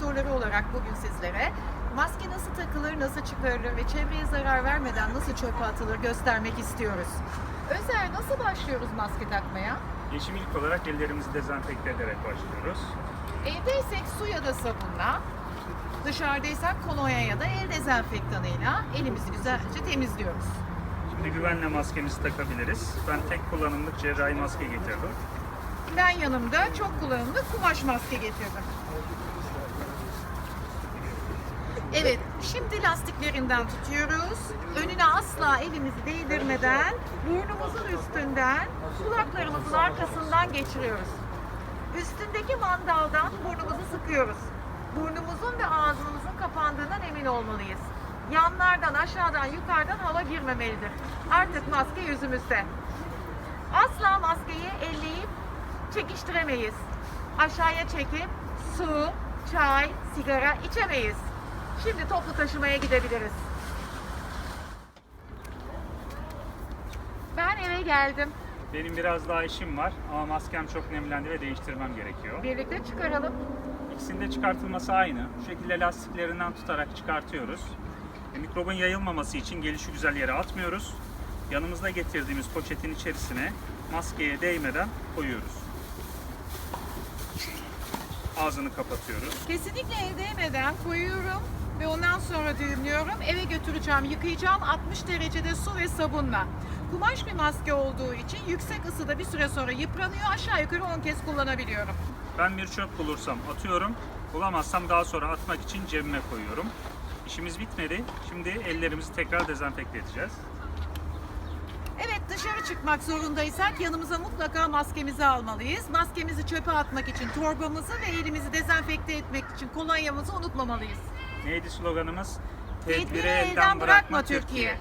doktorları olarak bugün sizlere maske nasıl takılır, nasıl çıkarılır ve çevreye zarar vermeden nasıl çöpe atılır göstermek istiyoruz. Özer nasıl başlıyoruz maske takmaya? Yeşim ilk olarak ellerimizi dezenfekte ederek başlıyoruz. Evdeysek su ya da sabunla, dışarıdaysak kolonya ya da el dezenfektanıyla elimizi güzelce temizliyoruz. Şimdi güvenle maskemizi takabiliriz. Ben tek kullanımlık cerrahi maske getirdim. Ben yanımda çok kullanımlı kumaş maske getirdim. Evet, şimdi lastiklerinden tutuyoruz. Önüne asla elimizi değdirmeden burnumuzun üstünden kulaklarımızın arkasından geçiriyoruz. Üstündeki mandaldan burnumuzu sıkıyoruz. Burnumuzun ve ağzımızın kapandığından emin olmalıyız. Yanlardan, aşağıdan, yukarıdan hava girmemelidir. Artık maske yüzümüzde. Asla maskeyi elleyip çekiştiremeyiz. Aşağıya çekip su, çay, sigara içemeyiz. Şimdi toplu taşımaya gidebiliriz. Ben eve geldim. Benim biraz daha işim var ama maskem çok nemlendi ve değiştirmem gerekiyor. Birlikte çıkaralım. İkisinin de çıkartılması aynı. Bu şekilde lastiklerinden tutarak çıkartıyoruz. E, mikrobun yayılmaması için gelişi güzel yere atmıyoruz. Yanımızda getirdiğimiz poşetin içerisine maskeye değmeden koyuyoruz. Ağzını kapatıyoruz. Kesinlikle el değmeden koyuyorum ve ondan sonra düğümlüyorum. Eve götüreceğim, yıkayacağım 60 derecede su ve sabunla. Kumaş bir maske olduğu için yüksek ısıda bir süre sonra yıpranıyor. Aşağı yukarı 10 kez kullanabiliyorum. Ben bir çöp bulursam atıyorum. Bulamazsam daha sonra atmak için cebime koyuyorum. İşimiz bitmedi. Şimdi ellerimizi tekrar dezenfekte edeceğiz. Evet dışarı çıkmak zorundaysak yanımıza mutlaka maskemizi almalıyız. Maskemizi çöpe atmak için torbamızı ve elimizi dezenfekte etmek için kolonyamızı unutmamalıyız. Neydi sloganımız? Tedbiri elden bırakma Türkiye.